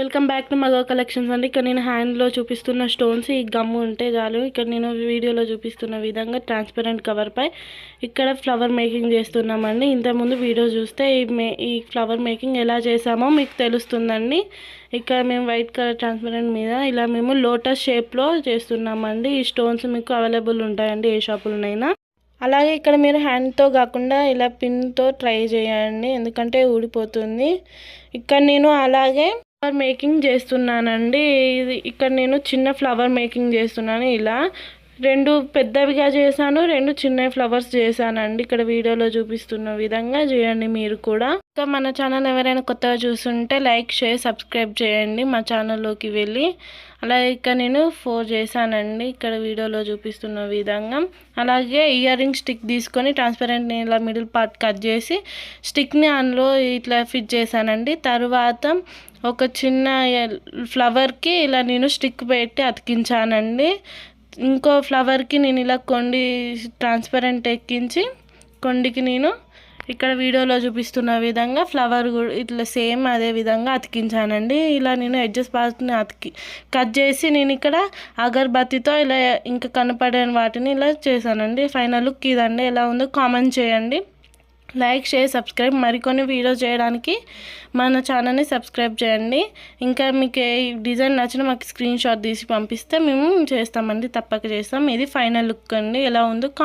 Welcome back to Maga collections అండి. ఇక్కడ నేను హ్యాండ్లో చూపిస్తున్న స్టోన్స్ ఈ గమ్ము ఉంటే చాలు. ఇక్కడ నేను వీడియోలో చూపిస్తున్న విధంగా ట్రాన్స్పరెంట్ కవర్పై ఇక్కడ ఫ్లవర్ మేకింగ్ చేస్తున్నామండి. ఇంతకుముందు వీడియో చూస్తే ఈ మే ఈ ఫ్లవర్ మేకింగ్ ఎలా చేసామో మీకు తెలుస్తుందండి. ఇక్కడ మేము వైట్ కలర్ ట్రాన్స్పరెంట్ మీద ఇలా మేము లోటస్ షేప్లో చేస్తున్నామండి. ఈ స్టోన్స్ మీకు అవైలబుల్ ఉంటాయండి ఏ షాపులోనైనా. అలాగే ఇక్కడ మీరు హ్యాండ్తో కాకుండా ఇలా పిన్తో ట్రై చేయండి. ఎందుకంటే ఊడిపోతుంది. ఇక్కడ నేను అలాగే ఫ్లవర్ మేకింగ్ చేస్తున్నానండి. ఇది ఇక్కడ నేను చిన్న ఫ్లవర్ మేకింగ్ చేస్తున్నాను ఇలా. రెండు పెద్దవిగా చేశాను రెండు చిన్న ఫ్లవర్స్ చేశానండి. ఇక్కడ వీడియోలో చూపిస్తున్న విధంగా చేయండి మీరు కూడా. ఇంకా మన ఛానల్ ఎవరైనా కొత్తగా చూస్తుంటే లైక్ షేర్ సబ్స్క్రైబ్ చేయండి. మా ఛానల్లోకి వెళ్ళి. అలాగే ఇక్కడ నేను ఫోర్ చేశానండి. ఇక్కడ వీడియోలో చూపిస్తున్న విధంగా. అలాగే ఇయర్ రింగ్ స్టిక్ తీసుకొని ట్రాన్స్పరెంట్ ఇలా మిడిల్ పార్ట్ కట్ చేసి స్టిక్ని అందులో ఇట్లా ఫిట్ చేశానండి. తర్వాత ఒక చిన్న ఫ్లవర్కి ఇలా నేను స్టిక్ పెట్టి అతికించానండి. ఇంకో ఫ్లవర్కి నేను ఇలా కొండి ట్రాన్స్పరెంట్ ఎక్కించి కొండికి నేను ఇక్కడ వీడియోలో చూపిస్తున్న విధంగా ఫ్లవర్ కూడా ఇట్లా సేమ్ అదే విధంగా అతికించానండి. ఇలా నేను ఎడ్జెస్ పార్ట్ని అతికి కట్ చేసి నేను ఇక్కడ అగర్బత్తితో ఇలా ఇంకా కనపడే వాటిని ఇలా చేశానండి. ఫైనల్ లుక్ ఇదండి. ఎలా ఉందో కామెంట్ చేయండి. లైక్ షేర్ సబ్స్క్రైబ్ మరికొన్ని వీడియోస్ చేయడానికి మన ఛానల్ని సబ్స్క్రైబ్ చేయండి. ఇంకా మీకు ఏ డిజైన్ నచ్చిన మాకు స్క్రీన్ షాట్ తీసి పంపిస్తే మేము చేస్తామండి తప్పక చేస్తాం. ఇది ఫైనల్ లుక్ అండి. ఎలా ఉందో